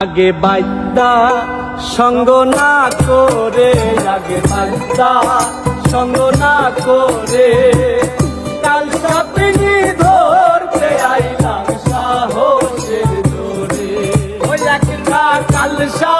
আগে বাইদা, সঙ্গ না করে, আগে বাইদা, সঙ্গ না করে। কাল সাপিনি ধরতে আইলাম সাহসের জোরে। ওই একটা কাল সাপ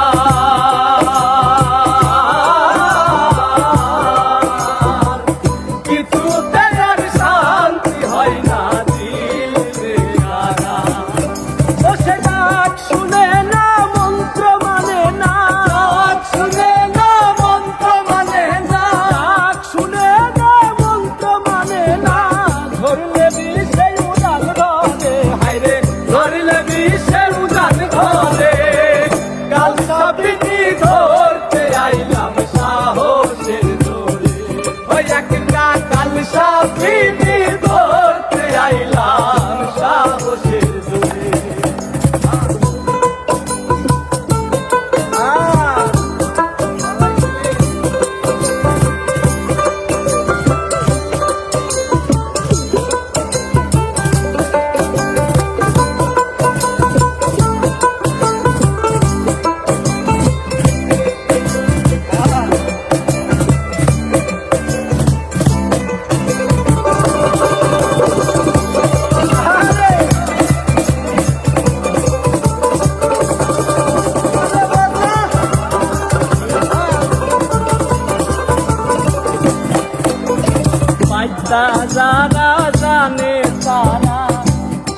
কথা যারা জানে তারা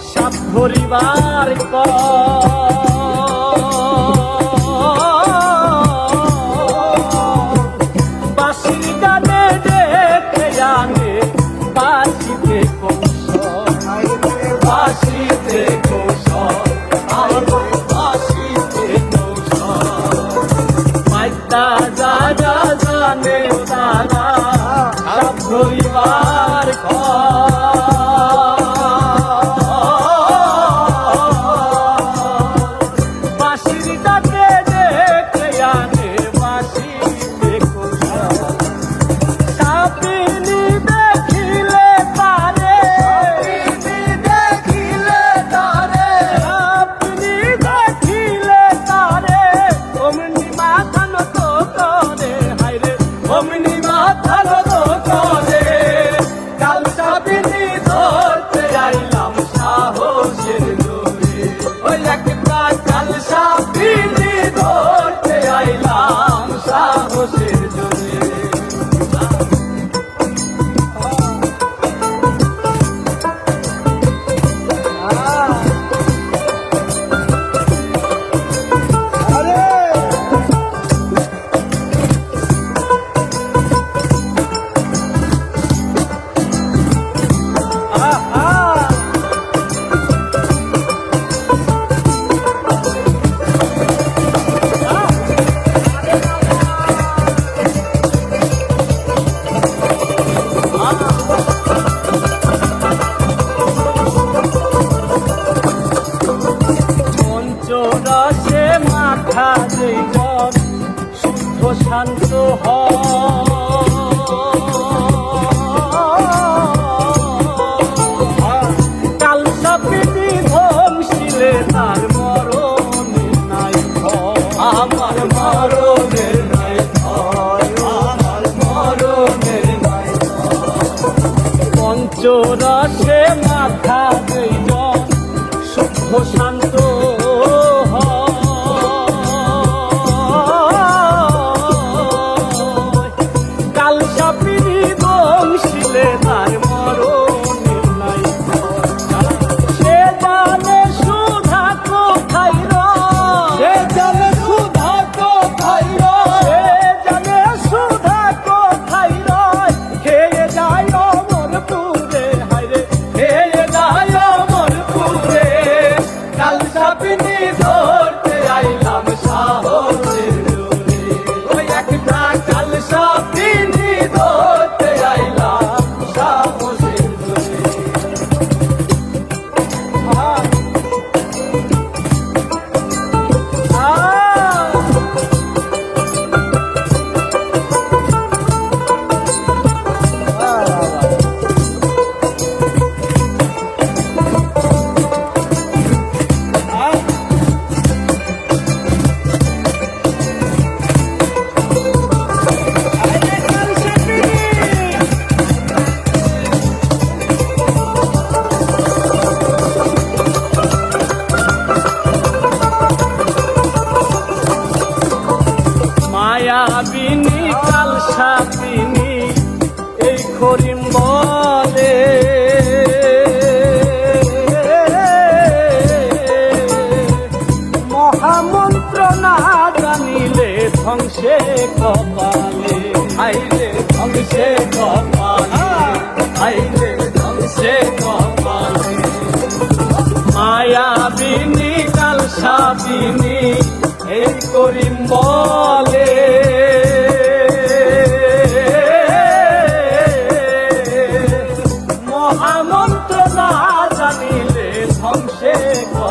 সাপ ধরিবার বাসির গানে ডেকে আনে বাসিতে ক stop চোরা সে মাথা দেব শুভ শান্ত। ছাপিনি এই করিম বলে। মহামন্ত্র না জানিলে ধ্বংসে কপালে। আইলে ধ্বংসে কপালে। আইলে ধ্বংসে কপালে। মায়াবিনী কাল সাবিনী এই করিম বলে। আমন্ত্রণা জানিলে ধ্বংসে গো